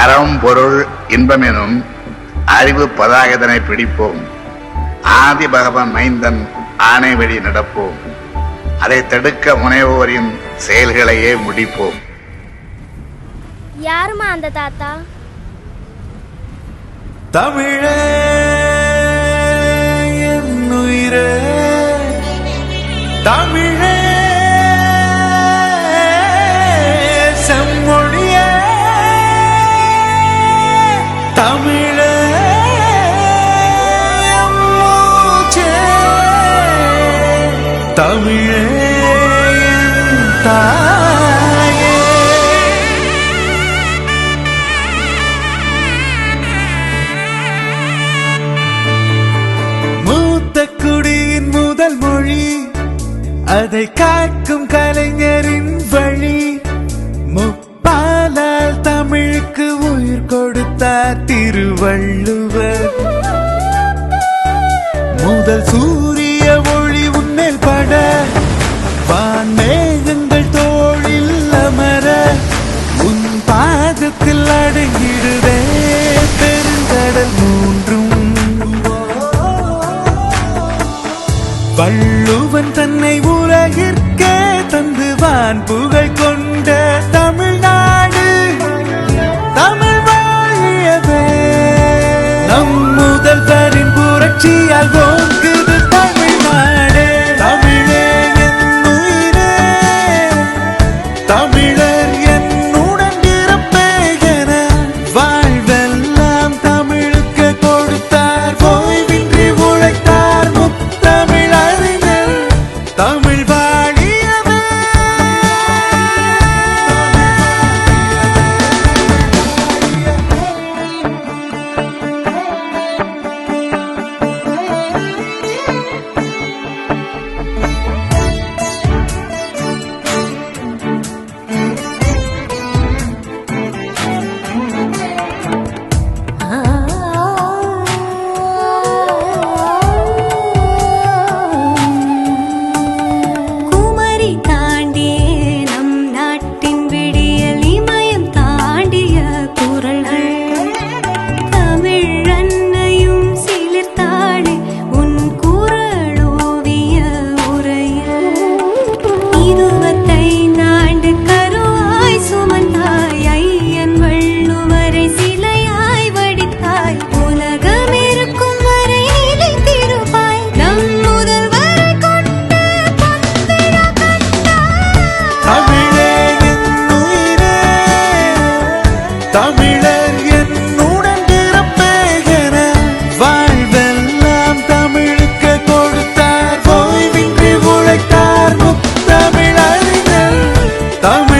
அறம் பொருள் இன்பமெனும் அறிவு பதாகதனை பிடிப்போம். ஆதி பகவன் மைந்தன் ஆணை வழி நடப்போம். அதை தடுக்க முனைவோரின் செயல்களையே முடிப்போம். யாருமா அந்த தாத்தா? தமிழே தமிழே தமிழே தாயே. மூத்த குடியின் முதல் மொழி அதை காக்கும் கலைஞரின் வழி. முப்பாலால் தமிழுக்கு உயிர் கொடுத்தார் திருவள்ளுவர். முதல் சூரிய தமிழர் என்னுடன் பிறப்பேகன. வாழ்வெல்லாம் தமிழுக்கு கொடுத்தார். ஓய்வின்றி உழைத்தார் முத்தமிழறிஞர். தமிழ்